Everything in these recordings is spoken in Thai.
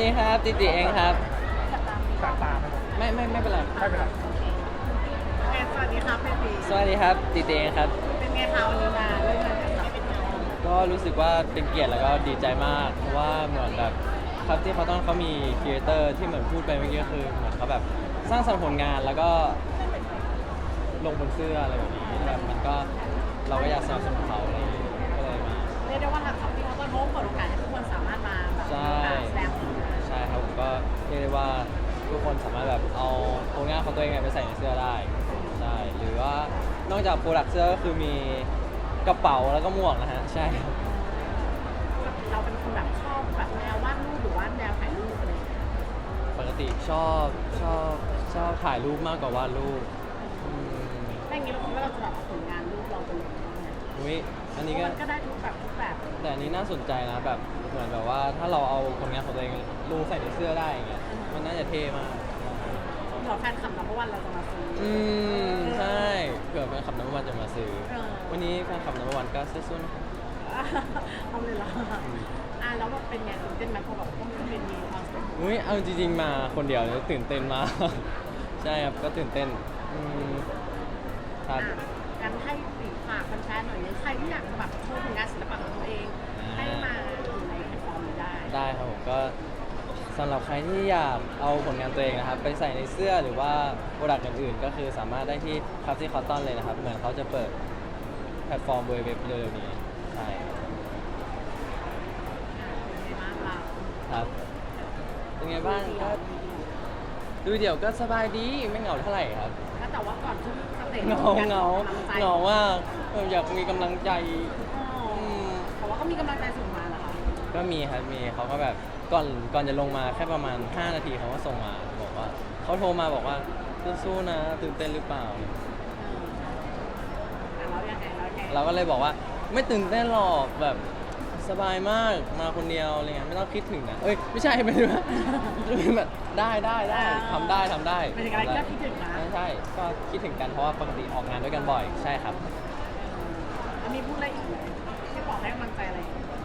ดีครับติติเองครับสาตาไม่ไม่ไม่ไม่เป็นไร ไม่เป็นไรเอ็สวัสดีครับพี่ปีสวัสดีครับติติเองครับ เป็นไงคะวันนี้มาด้วยกันกับเป็นเงาก็รู้สึกว่าเป็นเกียรติแล้วก็ดีใจมาก เพราะว่าเหมือนแบบครับที่เขาต้องเขามีครีเอเตอร์ที่เหมือนพูดไปเมื่อกี้ก็คือเหมือนเขาแบบสร้างสรรค์ผลงานแล้วก็ลงบนเสื้ออะไรแบบนี้แบบมันก็ ตัวเองไปใส่ในเสื้อได้ใช่หรือว่านอกจากโปรดักเสื้อก็คือมีกระเป๋าแล้วก็หมวกนะฮะใช่ครับเราเป็นคนแบบชอบแบบแนววาดรูปหรือว่าแนวถ่ายรูปอะไรอย่างเงี้ยปกติชอบชอบชอบถ่ายรูปมากกว่าวาดรูปอืมถ้าอย่างนี้เราคิดว่าเราจะแบบเอาผลงานรูปเราไปลงบ้างไหมอุ้ยอันนี้เพก็ราะมันก็ได้ทุกแบบทุกแบบแต่อันนี้น่าสนใจนะแบบเหมือนแบบว่าถ้าเราเอาผลงานของตัวเองลงใส่ในเสื้อได้อย่างเงี้ยมันน่าจะเท่มากเผื่อ แฟนคลับนับวันเราจะมาซื้อออืมใช่เผื่อแฟนคลับนัมวันจะมาซื้อเออวันนี้แฟนคลับนัมวันก็สู้ๆนะครับเอาเลยเหรออะแล้วแบบเป็นไงตื่นเต้นไหมพอแบบต้องเป็นมีคอนเสิร์ตอุ้ยเอาจริงๆมาคนเดียวเนี่ยตื่นเต้นมาก ใช่ครับก็ตื่นเต้นอืมครับอะงั้นให้ปีฝากแฟนๆหน่อยนึงใครที่อยากแบบโชว์ผลงานศิลปะของตัวเอง ให้มาอยู่ในแพลตฟอร์มนี้ได้ ได้ครับผมก็ สำหรับใครที่อยากเอาผลงานตัวเองนะครับ ไปใส่ในเสื้อหรือว่าโปรดักต์อื่นๆ ก็คือสามารถได้ที่คัฟซี่คอตตอนเลยนะครับ เหมือนเขาจะเปิดแพลตฟอร์มเว็บเร็วๆนี้ใช่เป็นไงบ้างเราครับเป็นไงบ้างก็ดูเดี๋ยวก็สบายดีไม่เหงาเท่าไหร่ครับ แล้วแต่ว่าก่อนที่สเตจเหงาเหงาเหงามากเอออยากมีกำลังใจอืมแต่ว่าก็มีกำลังใจส่งมาเหรอคะก็มีครับมีเขาก็แบบ ก่อนก่อนจะลงมาแค่ประมาณ 5 นาทีเขาก็ส่งมาบอกว่าเขาโทรมาบอกว่าสู้ๆนะตื่นเต้นหรือเปล่า อะแล้วยังไงแล้วยังไงเราก็เลยบอกว่าไม่ตื่นเต้นหรอกแบบสบายมากมาคนเดียวอะไรเงี้ยไม่ต้องคิดถึงนะเอ้ยไม่ใช่ไม่ใช่ว่าแบบได้ได้ได้ทำได้ทำได้เป็นอะไรที่เราคิดถึงนะใช่ใช่ก็คิดถึงกันเพราะว่าปกติออกงานด้วยกันบ่อยใช่ครับ แล้วมีพูดอะไรอีกไหมที่บอกให้กำลังใจอะไรอีกไม่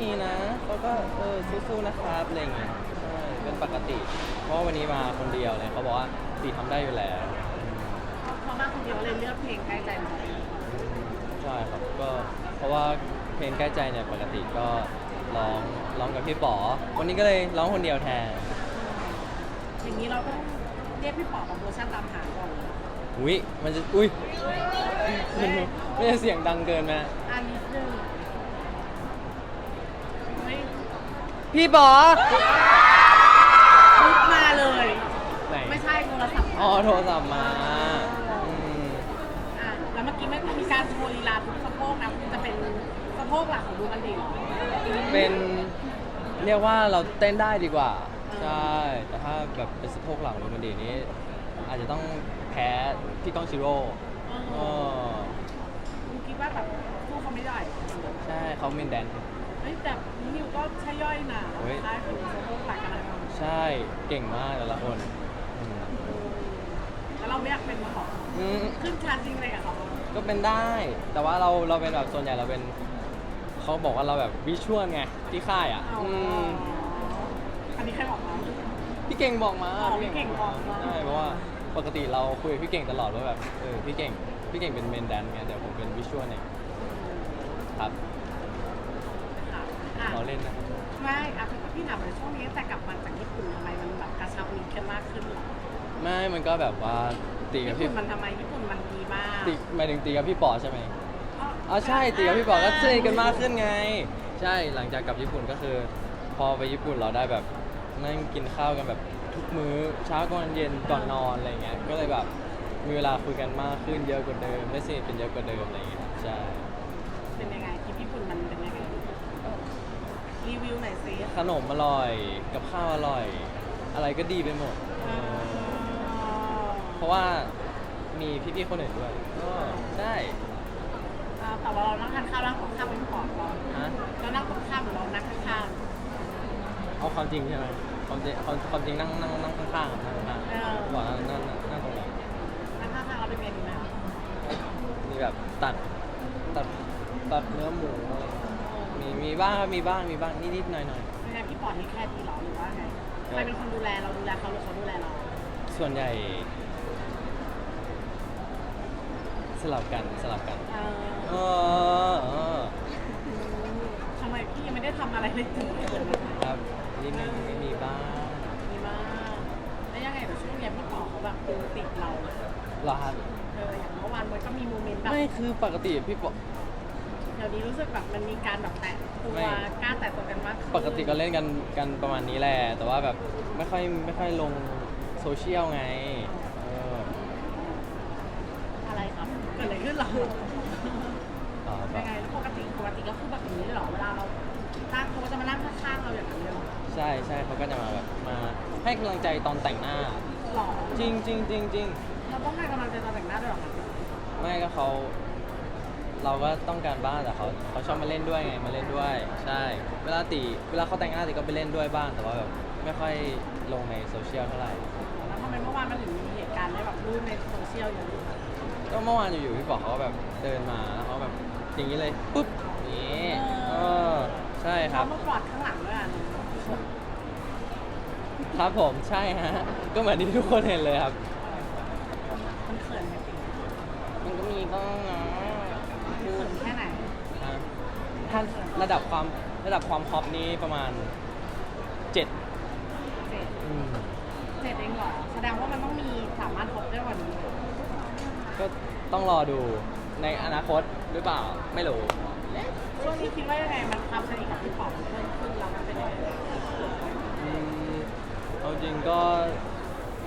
มีนะเขาก็เออสู้ๆนะครับอะไรเงี้ยใช่เป็นปกติ เพราะวันนี้มาคนเดียวเลยเขาบอกว่าตีทำได้อยู่แล้วเพราะมาคนเดียวเลยเลือกเพลงใกล้ใจมาใช่ครับก็เพราะว่าเพลงใกล้ใจเนี่ยปกติก็ร้องร้องกับพี่ป๋อวันนี้ก็เลยร้องคนเดียวแทนอย่างนี้เราก็ต้องเรียกพี่ป๋อมาเวอร์ชันตามหาก่อนอุ้ยมันจะอุ้ยมันไม่จะเสียงดังเกินไหมอันนิดนึง พี่ป๋อปุ๊บมาเลย ไหนไม่ใช่โทรศัพท์อ๋อโทรศัพท์มาอืมอะแล้วเมื่อกี้ไม่มีการโชว์ลีลาทุกสะโพกนะมันจะเป็นสะโพกหลักของดูมันดีเหรอเป็นเรียกว่าเราเต้นได้ดีกว่า ใช่ แต่ถ้าแบบเป็นสะโพกหลังโรมันดีนี้ อาจจะต้องแพ้พี่ก้องชิโร่เอเอออคุณคิดว่าแบบสู้เขาไม่ได้ ใช่เขาเมนแดนเฮ้ยแต่นิวก็ใช่ย่อยนะเฮ้ยคล้ายคือสะโพกหลักกันนะใช่เก่งมากแต่ละคนอืมแล้วเราไม่อยากเป็นมาขออืมขึ้นชาร์จจริงเลยกับเขาก็เป็นได้ แต่ว่าเราเราเป็นแบบส่วนใหญ่เราเป็นเขาบอกว่าเราแบบวิชวลไงที่ค่ายอะอ๋ออืมอันนี้ใครบอกเราพี่เก่งบอกมาอ๋อพี่เก่งบอกมา ใช่เพราะว่าปกติเราคุยกับพี่เก่งตลอดว่าแบบเออพี่เก่งพี่เก่งเป็นเมนแดนไงเดี๋ยวผมเป็นวิชวลเองครับค่ะ อะเราเล่นนะไม่อะพี่พี่ถามเลยช่วงนี้ตั้งแต่กลับมาจากญี่ปุ่นทำไมมันแบบกระชับมิตรกันมากขึ้นหรอไม่มันก็แบบว่าตีกับญี่พี่ปุ่นมันทำไมญี่ปุ่นมันดีมากตีหมายถึงตีกับพี่ป๋อใช่ไหมอ๋อใช่ตีกับพี่ป๋อก็สนิทกันมากขึ้นไง ใช่หลังจากกลับญี่ปุ่นก็คือ พอไปญี่ปุ่นเราได้แบบนั่งกินข้าวกันแบบทุกมื้อเช้ากลางวันเย็นก่อนนอนอะไรเงี้ยก็เลยแบบมีเวลาคุยกันมากขึ้นเยอะกว่าเดิมได้สนิทกันเยอะกว่าเดิมอะไรเงี้ยใช่เป็นยังไงที่ญี่ปุ่นมันเป็นยังไง รีวิวหน่อยสิขนมอร่อย กับข้าวอร่อย อะไรก็ดีไปหมดอ๋อเพราะว่ามีพี่ๆคนอื่นด้วยก็ได้อ่าแต่ว่าเรานั่งทานข้าวนั่งตรงข้ามเป็นขอก่อนฮะเรานั่งตรงข้ามหรือเรานั่งข้างเอาความจริงใช่ไหมความจริงความความจริงนั่งนั่งนั่งข้างๆอะนั่งข้างๆบอกนั่งนั่งนั่งนั่งตรงไหนๆนั่งข้างๆเราเป็นไงดีไหมมีแบบตัดตัดตัดเนื้อหมูอะไร มีมีบ้างครับมีบ้างมีบ้างนิดๆหน่อยหน่อยเป็นไงพี่ปอที่แค่พี่หรอหรือว่าไงใครเป็นคนดูแลเราดูแลเขาหรือเขาดูแลเราส่วนใหญ่ สลับกันสลับกันเอเอออเออทำไมพี่ยังไม่ได้ทำอะไรเลยจริงครับนิดนึงไม่มีบ้างดีมากแล้วยังไงแต่ช่วงเนี้ยพี่ปอเขาแบบดูติดเราเหรอครับ เอออย่างเมื่อวานมันก็มีโมเมนต์แบบไม่คือปกติพี่ปอ เดี๋ยวนี้รู้สึกแบบมันมีการแบบแตะตัวไม่ กล้าแตะตัวกันมากขึ้นปกติก็เล่นกันกันประมาณนี้แหละ แต่ว่าแบบไม่ค่อยไม่ค่อยลงโซเชียลไงเอออะไรครับเกิดอะไรขึ้นเหรออ๋อแบยับงไงแล้วปกติปกติก็คือแบบอย่างนี้เลยเหรอเวลาเราตั้งเขาก็จะมานั่งข้างๆเราอย่างนั้นเลยเหรอใช่ใช่เขาก็จะมาแบบมาให้กำลังใจตอนแต่งหน้า หรอจริงจริงจริงจริงเราต้องให้กำลังใจตอนแต่งหน้าด้วยเหรอคะไม่ก็เขา เราก็ต้องการบ้างแต่เขาเขาชอบมาเล่นด้วยไงมาเล่นด้วย ใช่ เวลาตีเวลาเขาแต่งหน้าตีก็ไปเล่นด้วยบ้างแต่ว่าแบบไม่ค่อยลงในโซเชียลเท่าไหร่แล้วทำไมเมื่อวานมันถึงมีเหตุการณ์ได้แบบรูปในโซเชียลอย่างนี้ก็เมื่อวานอยู่ๆพี่บอกเขาก็แบบเดินมาแล้วเขาแบบอย่างนี้เลยปุ๊บนี่เออใช่คเขารับ มากอดข้างหลังด้วยอะครับผมใช่ฮะ ก็เหมือนที่ทุกคนเห็นเลยครับ มันเขินไหมจริงมันก็มีบ้างนะเขินแค่ไหนอะถ้าระดับความระดับความฮอปนี้ประมาณเจ็ดเจ็ดอืมเจ็ดเองเหรอแสดงว่ามันต้องมีสามารถพบได้กว่านี้ก็ต้องรอดูในอนาคตหรือเปล่าไม่รู้ ช่วงนี้คิดว่ายังไงมันความสนิทกับพี่ป๋องเพิ่มขึ้นแล้วมันเป็นยังไงอืมเอาจริงก็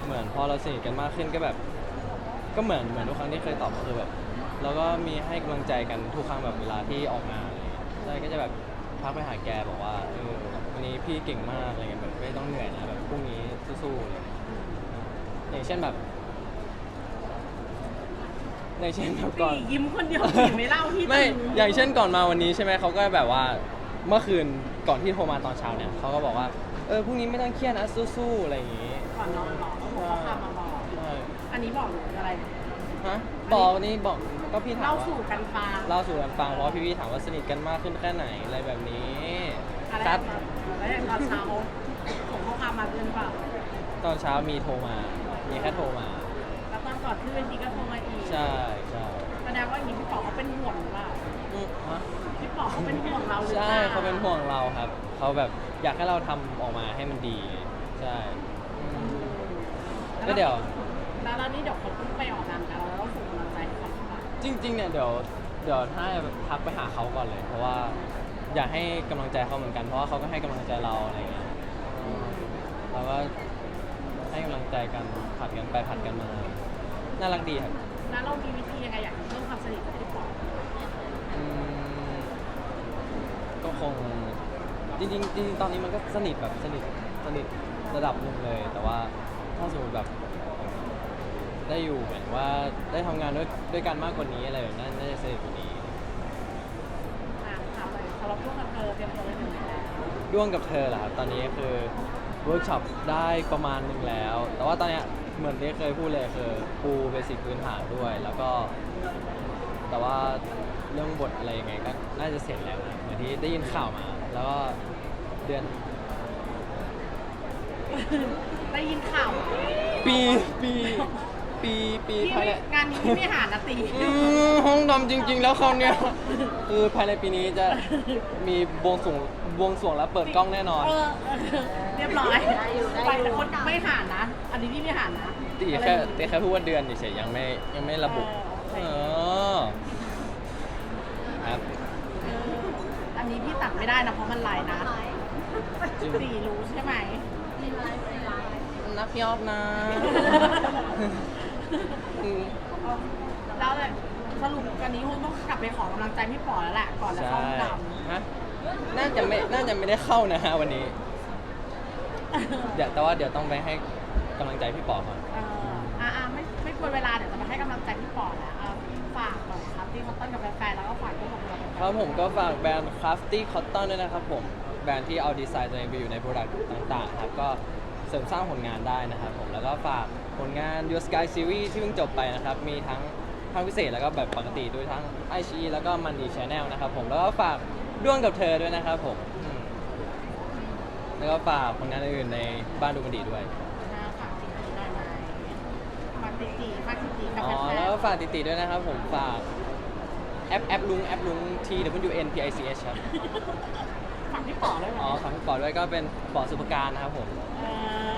เหมือนพอเราสนิทกันมากขึ้นก็แบบ ก็เหมือนเหมือนทุกครั้งที่เคยตอบก็คือแบบ เราก็มีให้กำลังใจกันทุกครั้งแบบเวลาที่ออกงานอะไรเงี้ยใช่ก็จะแบบทักไปหาแกบอกว่าเออวันนี้พี่เก่งมากอะไรเงี้ยแบบไม่ต้องเหนื่อยนะแบบพรุ่งนี้สู้ๆอะไรเงี้ยอย่างเช่นแบบอย่างเช่นแบบก่อน พี่ยิ้มคนเดียวพี่ไม่เล่าพี่ไม่ตึงอย่างเช่นก่อนมาวันนี้ใช่ไหมเขาก็แบบว่าเมื่อคืนก่อนที่โทรมาตอนเช้าเนี่ยเขาก็บอกว่าเออพรุ่งนี้ไม่ต้องเครียดนะสู้ๆอะไรอย่างงี้ก่อนนอนหรอเขาบอกว่าพามาบอก ใช่อันนี้บอกหรืออะไร ฮะ บอกวันนี้บอกก็พี่ถามเล่าว่าสู่กันฟังเล่าสู่กันฟังเพราะว่าพี่ๆถามว่าสนิทกันมากขึ้นแค่ไหนอะไรแบบนี้อะไรคัดแล้วอย่างตอนเช้าผมข้อความมาเกินเปล่าตอนเช้ามีโทรมา มีแค่โทรมา แล้วตอนก่อนขึ้นเวทีก็โทรมาอีกใช่ใช่แสดงว่าอย่างนี้พี่ป๋อเขาเป็นห่วงหรือเปล่าอืมฮะ พี่ป๋อเขาเป็นห่วงเราหรือเปล่าใช่เขาเป็นห่วงเราครับ เขาแบบอยากให้เราทำออกมาให้มันดี ใช่อืมก็เดี๋ยว แล้วแล้วนี่เดี๋ยวเขาต้องไปออกงานกันเราต้องส่งกำลัง จริงๆเนี่ยเดี๋ยวเดี๋ยวถ้าทักไปหาเขาก่อนเลย เพราะว่าอยากให้กำลังใจเขาเหมือนกันเพราะว่าเขาก็ให้กำลังใจเราอะไรเงี้ยอืมเราก็ให้กำลังใจกันผัดกันไปผัดกันมา น่ารักดีครับ แล้วเรามีวิธียังไงอยากเพิ่มความสนิทกับพี่ป๋ออืมก็คงจริงๆจริงๆตอนนี้มันก็สนิทแบบสนิทสนิทระดับหนึ่งเลย แต่ว่าถ้าสมมติแบบ ได้อยู่เหมือนว่าได้ทำงานด้วยด้วยกันมากกว่านี้อะไรแบบนั้นน่าจะสนิทกว่านี้ อ่านข่าวเลยสำหรับพวกกับเธอเตรียมตัวไปถึงไหนแล้วด้วงกับเธอเหรอครับตอนนี้คือเวิร์กช็อปได้ประมาณหนึ่งแล้ว แต่ว่าตอนเนี้ยเหมือนที่เคยพูดเลยคือปูเบสิกพื้นฐานด้วย แล้วก็ แต่ว่าเรื่องบทอะไรยังไงก็น่าจะเสร็จแล้วนะเหมือนที่ได้ยินข่าวมา แล้วก็เดือนได้ยินข่าวปีปี ปีปีพี่ภายในไม่งานนี้พี่ไม่หานาตีอืมห้องดำจริง ๆ แล้วเขาวเนี่ยคือภายในปีนี้จะมีบวงสรวงบวงสรวงแล้วเปิดกล้องแน่นอน เออเออเรียบร้อยไปแต่คนไม่หานนะ อันนี้พี่ไม่หานนะตีแค่ตีแค่พูดว่าเดือนเฉยๆยังไม่ยังไม่ระบุเอเอออครับเอออันนี้พี่ตัดไม่ได้นะเพราะมันลายนะจริงสี่รู้ใช่ไหมนักยอบนะ อืมแล้วเลยสรุปกันนี้คงต้องกลับไปขอกำลังใจพี่ป๋อแล้วแหละก่อนจะใช่เข้าห้องดฮะน่าจะไม่น่าจะไม่ได้เข้านะฮะวันนี้ำ เดี๋ยวแต่ว่าเดี๋ยวต้องไปให้กำลังใจพี่ปอก่อน เอออ่าไม่ไม่ควรเวลาเดี๋ยวจะมาให้กำลังใจพี่ป๋อแล้วอะฝากหน่อยครับที่เขาต้นกับแฟนๆแล้วก็ฝากด้วยกับเราครับผมก็ฝากแบรนด์ Crafty Cotton ด้วยนะครับผม แบรนด์ที่เอาดีไซน์ตัวเองไปอยู่ในโปรดักต์ต่างๆครับ ก็เสริมสร้างผลงานได้นะครับผม แล้วก็ฝาก ผลงาน Your Sky Series ที่เพิ่งจบไปนะครับ มีทั้งภาคพิเศษแล้วก็แบบปกติด้วยทั้งไอชีแล้วก็มันดีชแนลนะครับผมแล้วก็ฝากด้วงกับเธอด้วยนะครับผมอืมแล้วก็ฝากผลงานอื่นๆในบ้านดูมันดีด้วย นะฝากติดๆได้ไหมฝากติดๆฝากติดๆกับอ๋อ แฟนๆแล้วก็ฝากติดๆด้วยนะครับผมฝากแอปแอปลุงแอปลุง T W N P I C H ครับฝากพี่ป๋อด้วยไหมอ๋อฝากพี่ปอด้วยก็เป็นปอสุภการนะครับผม เออ